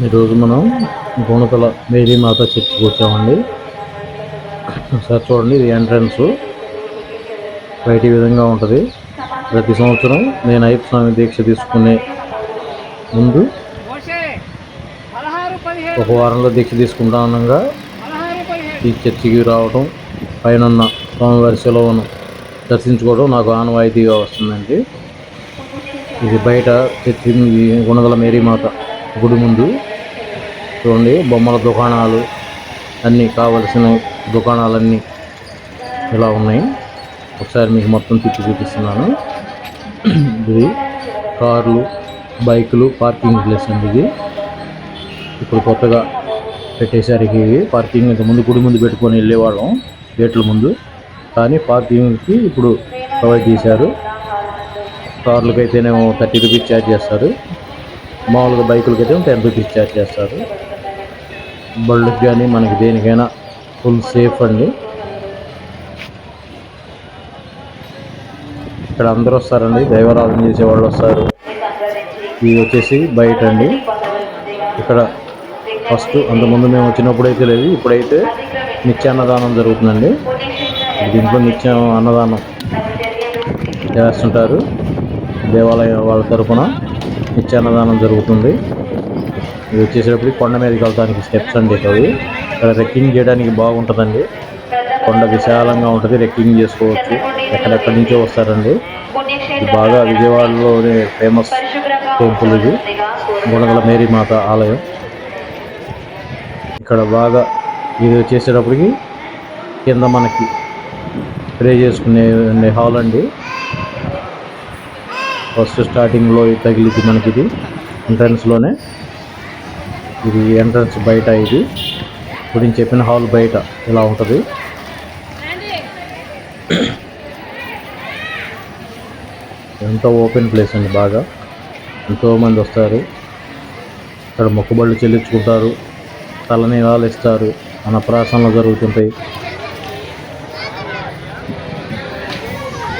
ఈరోజు మనం గుణతల మేరీ మాత చర్చికి వచ్చామండి. సార్ చూడండి ఇది ఎంట్రన్స్ బయట విధంగా ఉంటుంది. ప్రతి సంవత్సరం నేను అయ్యప్ప స్వామి దీక్ష తీసుకునే ముందు ఒక వారంలో దీక్ష తీసుకుంటా ఉండగా ఈ చర్చికి రావడం పైన స్వామివారి సెలవును దర్శించుకోవడం నాకు ఆనవాయితీగా వస్తుందండి. ఇది బయట చర్చి గుణదల మేరీమాత గుడి ముందు చూడండి బొమ్మల దుకాణాలు అన్నీ కావలసిన దుకాణాలన్నీ ఇలా ఉన్నాయి. ఒకసారి మీకు మొత్తం తిప్పి చూపిస్తున్నాను. ఇది కార్లు బైకులు పార్కింగ్ ప్లేస్ అండి ఇది. ఇప్పుడు కొత్తగా పెట్టేసరికి పార్కింగ్ ఇంత ముందు గుడి ముందు పెట్టుకొని వెళ్ళేవాళ్ళం గేట్ల ముందు. కానీ పార్కింగ్కి ఇప్పుడు ప్రొవైడ్ చేశారు. కార్లకి అయితేనేమో థర్టీ రూపీస్ ఛార్జ్ చేస్తారు. మామూలుగా బైకులకి అయితే టెన్ రూపీస్ ఛార్జ్ చేస్తారు. బళ్ళకి కానీ మనకి దేనికైనా ఫుల్ సేఫ్ అండి. ఇక్కడ అందరూ వస్తారండి. దైవారాధన చేసే వాళ్ళు వస్తారు. ఇది వచ్చేసి బయట అండి. ఇక్కడ ఫస్ట్ అంతకుముందు మేము వచ్చినప్పుడు అయితే లేదు. ఇప్పుడైతే నిత్య అన్నదానం జరుగుతుందండి. దీంట్లో నిత్యం అన్నదానం చేస్తుంటారు. దేవాలయం వాళ్ళ తరఫున నిత్య అన్నదానం జరుగుతుంది. ఇది వచ్చేసేటప్పుడు కొండ మీదకి వెళ్ళడానికి స్టెప్స్ అండి అవి ఇక్కడ రెక్కింగ్ చేయడానికి బాగుంటుందండి. కొండ విశాలంగా ఉంటుంది రెక్కింగ్ చేసుకోవచ్చు. ఎక్కడెక్కడి నుంచో వస్తారండి. ఇది బాగా విజయవాడలోనే ఫేమస్ టెంపుల్ ఇది. గుణదల మేరీమాత ఆలయం. ఇక్కడ బాగా ఇది వచ్చేసేటప్పటికి కింద మనకి ప్రే చేసుకునే హాల్ అండి. ఫస్ట్ స్టార్టింగ్లో తగిలింది మనకి ఇది. ఎంట్రన్స్లోనే. ఇది ఎంట్రన్స్ బయట ఇది. ఇప్పుడు నేను చెప్పిన హాల్ బయట ఇలా ఉంటుంది? ఎంతో ఓపెన్ ప్లేస్ అండి బాగా. ఎంతోమంది వస్తారు. ఇక్కడ మొక్కుబళ్ళు చెల్లించుకుంటారు. తలనీలాలు ఇస్తారు. అన్నప్రాసనలు జరుగుతుంటాయి.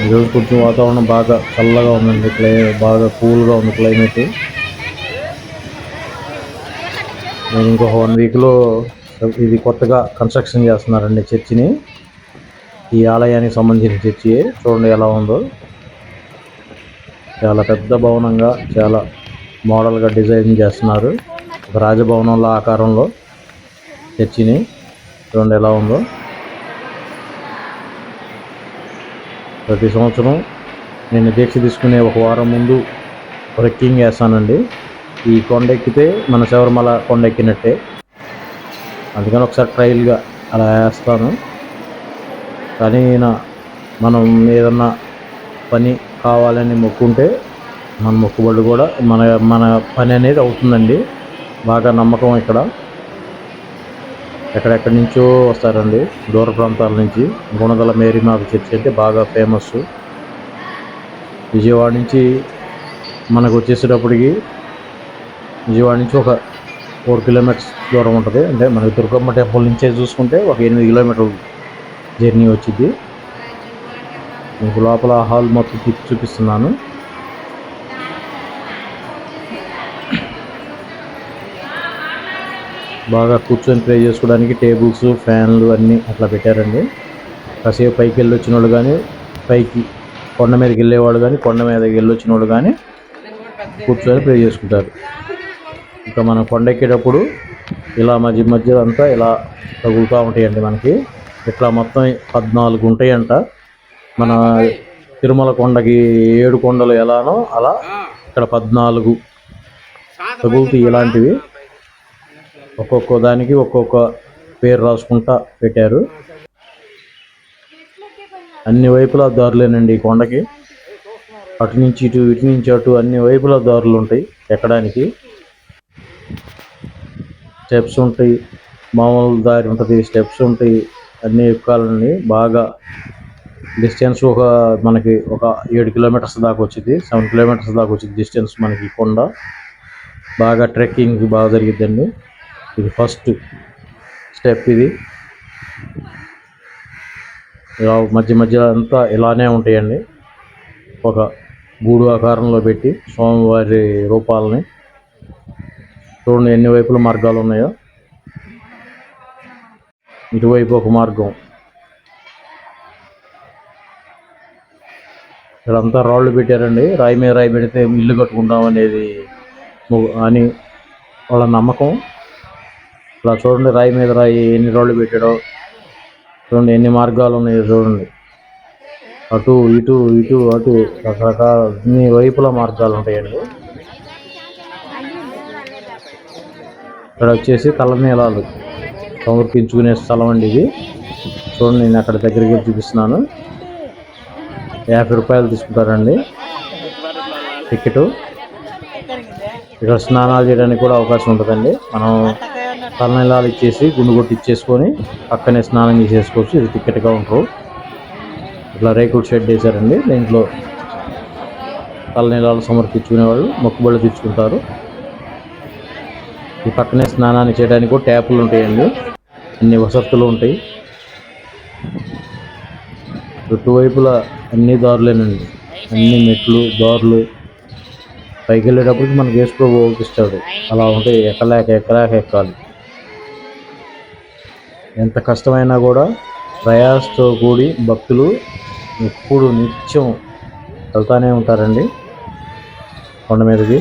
ఈరోజు కొంచెం వాతావరణం బాగా చల్లగా ఉందండి క్లై బాగా కూల్గా ఉంది క్లైమేట్. నేను ఇంకొక వన్ వీక్లో ఇది కొత్తగా కన్స్ట్రక్షన్ చేస్తున్నారండి చర్చిని. ఈ ఆలయానికి సంబంధించిన చర్చి చూడండి ఎలా ఉందో. చాలా పెద్ద భవనంగా చాలా మోడల్గా డిజైన్ చేస్తున్నారు. రాజభవనంలో ఆకారంలో చర్చిని. చూడండి ఎలా ఉందో. ప్రతి సంవత్సరం నేను దీక్ష తీసుకునే ఒక వారం ముందు ట్రెక్కింగ్ వేస్తానండి. ఈ కొండ ఎక్కితే మన శబరిమల కొండ ఎక్కినట్టే అందుకని ఒకసారి ట్రైల్గా అలా వేస్తాను. కానీ నా మనం ఏదన్నా పని కావాలని మొక్కుంటే మన మొక్కుబడి కూడా మన మన పని అనేది అవుతుందండి. బాగా నమ్మకం ఇక్కడ. ఎక్కడెక్కడి నుంచో వస్తారండి. దూర ప్రాంతాల నుంచి. గుణదల మేరీమాత చర్చి అయితే బాగా ఫేమస్ విజయవాడ నుంచి మనకు వచ్చేసేటప్పటికి విజయవాడ నుంచి ఒక ఫోర్ కిలోమీటర్స్ దూరం ఉంటుంది. అంటే మనకి దుర్గమ్మ టెంపుల్ నుంచే చూసుకుంటే ఒక ఎనిమిది కిలోమీటర్లు జర్నీ వచ్చింది మీకు లోపల హాల్ మొత్తం తిప్పి చూపిస్తున్నాను. బాగా కూర్చొని ప్రే చేసుకోవడానికి టేబుల్స్ ఫ్యాన్లు అన్నీ అట్లా పెట్టారండి. కాసేపు పైకి వెళ్ళి వచ్చిన వాళ్ళు కానీ పైకి కొండ మీదకి వెళ్ళేవాళ్ళు కానీ కొండ మీదకి వెళ్ళి వచ్చిన వాళ్ళు కానీ కూర్చొని ప్రే చేసుకుంటారు. ఇంకా మనం కొండ ఎక్కేటప్పుడు ఇలా మధ్య మధ్య అంతా ఇలా తగులుతూ ఉంటాయండి మనకి. ఇట్లా మొత్తం పద్నాలుగు ఉంటాయంట. మన తిరుమల కొండకి ఏడు కొండలు ఎలానో అలా ఇక్కడ పద్నాలుగు తగులుతాయి ఇలాంటివి. ఒక్కొక్క దానికి ఒక్కొక్క పేరు రాసుకుంటా పెట్టారు. అన్ని వైపులా దారులేనండి ఈ కొండకి. అటు నుంచి ఇటు ఇటు నుంచి అటు అన్ని వైపులా దారులు ఉంటాయి ఎక్కడానికి. స్టెప్స్ ఉంటాయి. మామూలు దారి ఉంటుంది స్టెప్స్ ఉంటాయి. అన్ని ఎక్కాలండి బాగా డిస్టెన్స్ ఒక మనకి ఒక ఏడు కిలోమీటర్స్ దాకా వచ్చింది సెవెన్ కిలోమీటర్స్ దాకా వచ్చింది డిస్టెన్స్ మనకి కొండ. బాగా ట్రెక్కింగ్ బాగా జరిగిద్దండి. ఇది ఫస్ట్ స్టెప్ ఇది. ఇలా మధ్య మధ్య అంతా ఇలానే ఉంటాయండి. ఒక గూడు ఆకారంలో పెట్టి స్వామివారి రూపాలని. చూడండి ఎన్ని వైపుల మార్గాలు ఉన్నాయో. ఇటువైపు ఒక మార్గం. ఇక్కడంతా రాళ్ళు పెట్టారండి. రాయి మీద రాయి పెడితే ఇల్లు కట్టుకుంటాం అనేది అని వాళ్ళ నమ్మకం. ఇలా చూడండి రాయి మీద రాయి ఎన్ని రాళ్ళు పెట్టాడో. చూడండి ఎన్ని మార్గాలు ఉన్నాయో చూడండి. అటు ఇటు ఇటు అటు రకరకాల అన్ని వైపుల మార్గాలు ఉంటాయండి. ఇక్కడ వచ్చేసి తలనీలాలు సమర్పించుకునే స్థలం అండి ఇది. చూడండి నేను అక్కడ దగ్గరికి చూపిస్తున్నాను. యాభై రూపాయలు తీసుకుంటారండి. టికెట్ ఇక్కడ స్నానాలు చేయడానికి కూడా అవకాశం ఉంటుందండి. మనం తలనీలాలు ఇచ్చేసి గుండు కొట్టి ఇచ్చేసుకొని పక్కనే స్నానం చేసేసుకోవచ్చు. ఇది టికెట్ ఉంటారు ఇట్లా రేకుడు షెడ్ వేశారండి. దీంట్లో తలనీలాలు సమర్పించుకునే వాళ్ళు మొక్కుబళ్ళు తెచ్చుకుంటారు ఈ పక్కనే స్నానాన్ని చేయడానికి కూడా ట్యాపులు ఉంటాయండి. అన్ని వసతులు ఉంటాయి. చుట్టువైపులా అన్ని దారులేనండి. అన్ని మెట్లు దారులు. పైకి వెళ్ళేటప్పటికి మనకి వేసుకో ఓపిస్తాడు అలా ఉంటాయి ఎక్కలేక ఎక్కలేక ఎక్కాలి. ఎంత కష్టమైనా కూడా ప్రయాసతో కూడి భక్తులు ఎప్పుడు నిత్యం వెళ్తానే ఉంటారండి కొండ మీదకి.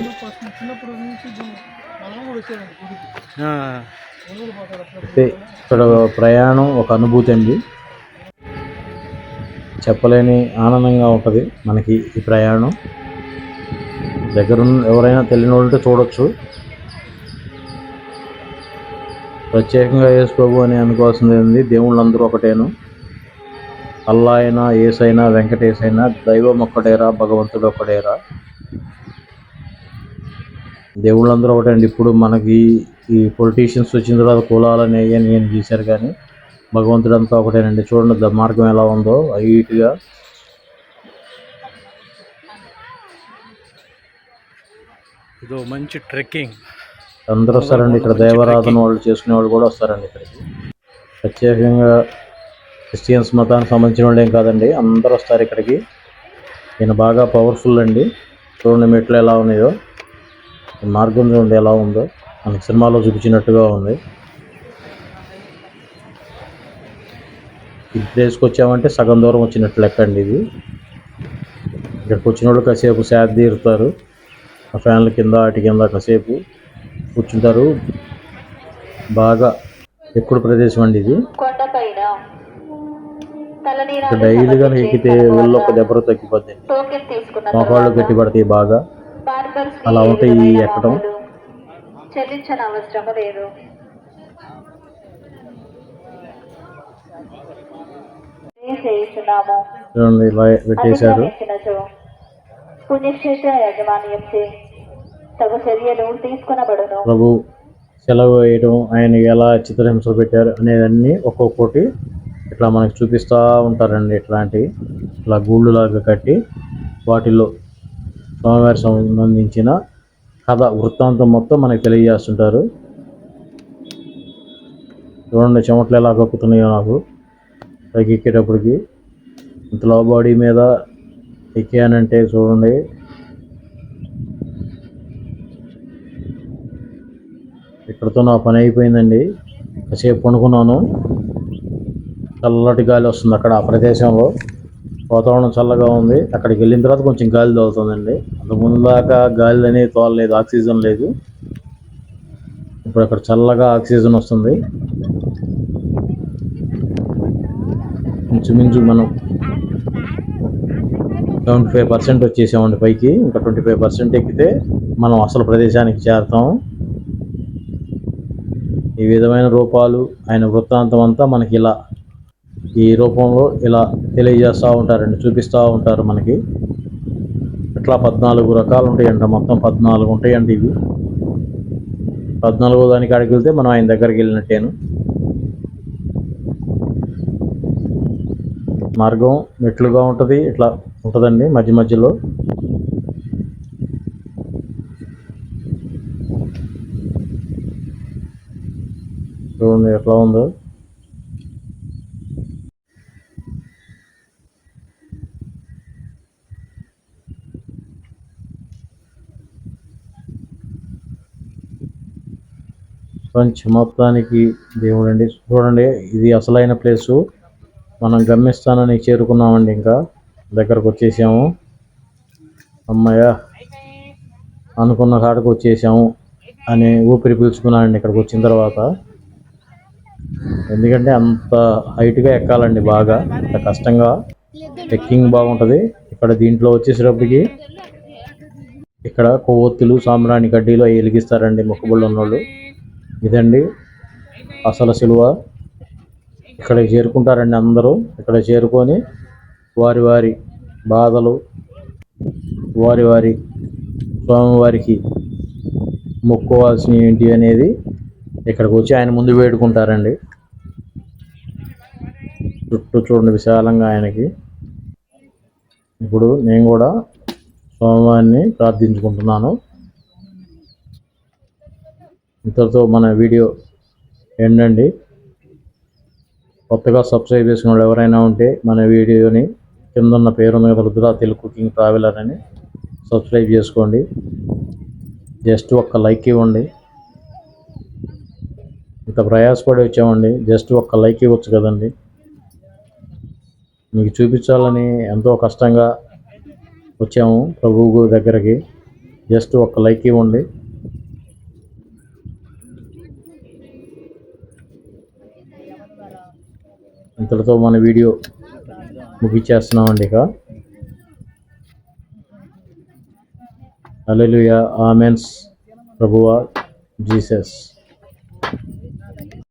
అయితే ఇక్కడ ప్రయాణం ఒక అనుభూతి అండి. చెప్పలేని ఆనందంగా ఉంటుంది మనకి ఈ ప్రయాణం. దగ్గరున్న ఎవరైనా తెలియని వాళ్ళు ఉంటే చూడొచ్చు. ప్రత్యేకంగా యేసు ప్రభు అని అనుకోవాల్సింది ఏంది? దేవుళ్ళందరూ ఒకటేను. అల్లా అయినా ఏసైనా వెంకటేశ్ అయినా దైవం ఒక్కటేరా భగవంతుడు ఒక్కటేరా దేవుళ్ళందరూ ఒకటండి ఇప్పుడు మనకి ఈ పొలిటీషియన్స్ వచ్చిన తర్వాత కులాలని అయ్యని ఏం చేశారు కానీ భగవంతుడు అంతా ఒకటేనండి. చూడండి మార్గం ఎలా ఉందో హైట్గా. ఇదో మంచి ట్రెక్కింగ్. అందరూ వస్తారండి ఇక్కడ దైవారాధన వాళ్ళు చేసుకునే వాళ్ళు కూడా వస్తారండి ఇక్కడికి. ప్రత్యేకంగా క్రిస్టియన్స్ మతానికి సంబంధించిన వాళ్ళు ఏం కాదండి అందరూ వస్తారు ఇక్కడికి. ఈయన బాగా పవర్ఫుల్ అండి. చూడండి మెట్లు ఎలా ఉన్నాయో. మార్గం చూడండి ఎలా ఉందో. మనకి సినిమాలో చూపించినట్టుగా ఉంది. ఈ ప్లేస్కి వచ్చామంటే సగం దూరం వచ్చినట్టు లెక్క అండి ఇది. ఇక్కడికి వచ్చిన వాళ్ళు కాసేపు సేద తీరుతారు. ఆ ఫ్యాన్ల కింద వాటి కింద కాసేపు కూర్చుంటారు. బాగా ఎక్కువ ప్రదేశం అండి ఇది. డైలీగా ఎక్కితే ఒళ్ళు ఒక దెబ్బలు తగ్గిపోద్ది. మోకాళ్ళు గట్టి పడతాయి బాగా. అలా ఉంటాయి ఎక్కడం. ఇలా పెట్టేశారు. పుణ్యక్షేత్ర యాజమాన్యంచే తగు చర్యలు తీసుకునబడును. ప్రభు సెలవు వేయడం ఆయన ఎలా చిత్రహింసలు పెట్టారు అనేదన్నీ ఒక్కొక్కటి ఇట్లా మనకు చూపిస్తూ ఉంటారండి ఇట్లాంటి ఇట్లా గూళ్ళు లాగా కట్టి వాటిల్లో స్వామివారి సంబంధించిన కథ వృత్తాంతం మొత్తం మనకి తెలియజేస్తుంటారు. చూడండి చెమటలు ఎలా కక్కుతున్నాయో నాకు. పైకి ఎక్కేటప్పటికి ఇంత లో బాడీ మీద ఎక్కానంటే చూడండి ఇక్కడతో నా పని అయిపోయిందండి. కాసేపు పండుకున్నాను. చల్లటి గాలి వస్తుంది అక్కడ ఆ ప్రదేశంలో. వాతావరణం చల్లగా ఉంది. అక్కడికి వెళ్ళిన తర్వాత కొంచెం గాలి తోలుతుందండి అంతకుముందు ముందు దాకా గాలి అనేది తోలలేదు ఆక్సిజన్ లేదు. ఇప్పుడు అక్కడ చల్లగా ఆక్సిజన్ వస్తుంది. ఇంచుమించు మనం సెవెంటీ ఫైవ్ పర్సెంట్ వచ్చేసామండి పైకి. ఇంకా ట్వంటీ ఫైవ్ పర్సెంట్ ఎక్కితే మనం అసలు ప్రదేశానికి చేరుతాం. ఈ విధమైన రూపాలు ఆయన వృత్తాంతం అంతా మనకి ఇలా ఈ రూపంలో ఇలా తెలియజేస్తూ ఉంటారండి చూపిస్తూ ఉంటారు మనకి. ఇట్లా పద్నాలుగు రకాలు ఉంటాయంట మొత్తం పద్నాలుగు ఉంటాయండి ఇవి. పద్నాలుగో దానికి అడిగి వెళ్తే మనం ఆయన దగ్గరికి వెళ్ళినట్టేను. మార్గం మెట్లుగా ఉంటుంది ఇట్లా ఉంటుందండి మధ్య మధ్యలో. చూడండి ఎట్లా ఉందో. ప్రపంచ మొత్తానికి దేవుడండి. చూడండి ఇది అసలైన ప్లేసు. మనం గమ్యస్థానానికి చేరుకున్నామండి ఇంకా. దగ్గరకు వచ్చేసాము. అమ్మయ్య అనుకున్న కాడకు వచ్చేసాము అని ఊపిరి పీల్చుకున్నానండి ఇక్కడికి వచ్చిన తర్వాత. ఎందుకంటే అంత హైట్గా ఎక్కాలండి బాగా. అంత కష్టంగా. ట్రెక్కింగ్ బాగుంటుంది. ఇక్కడ దీంట్లో వచ్చేసేటప్పటికి ఇక్కడ కొవ్వొత్తులు సాంబ్రాణి కడ్డీలు అవి వెలిగిస్తారండి మొక్కబళ్ళు ఉన్నోళ్ళు. ఇదండి అసలు సిలువ. ఇక్కడికి చేరుకుంటారండి అందరూ. ఇక్కడ చేరుకొని వారి వారి బాధలు వారి వారి స్వామివారికి మొక్కోవాల్సినవి ఏంటి అనేది ఇక్కడికి వచ్చి ఆయన ముందు వేడుకుంటారండి. చుట్టూ చూడండి విశాలంగా ఆయనకి. ఇప్పుడు నేను కూడా స్వామివారిని ప్రార్థించుకుంటున్నాను. ఇంతతో మన వీడియో ఏంటండి కొత్తగా సబ్స్క్రైబ్ చేసిన వాళ్ళు ఎవరైనా ఉంటే మన వీడియోని కింద ఉన్న పేరు మీద రుద్ర తెలుగు కుకింగ్ ట్రావెలర్ అని సబ్స్క్రైబ్ చేసుకోండి. జస్ట్ ఒక్క లైక్ ఇవ్వండి. ఇంత ప్రయాసపడి వచ్చామండి. జస్ట్ ఒక్క లైక్ ఇవ్వచ్చు కదండి. మీకు చూపించాలని ఎంతో కష్టంగా వచ్చాము ప్రభువు దగ్గరికి. జస్ట్ ఒక్క లైక్ ఇవ్వండి. ఇంతటితో మన వీడియో ముగించేస్తున్నామండి ఇక. అలెలుయా ఆమెన్స్ ప్రభువా జీసస్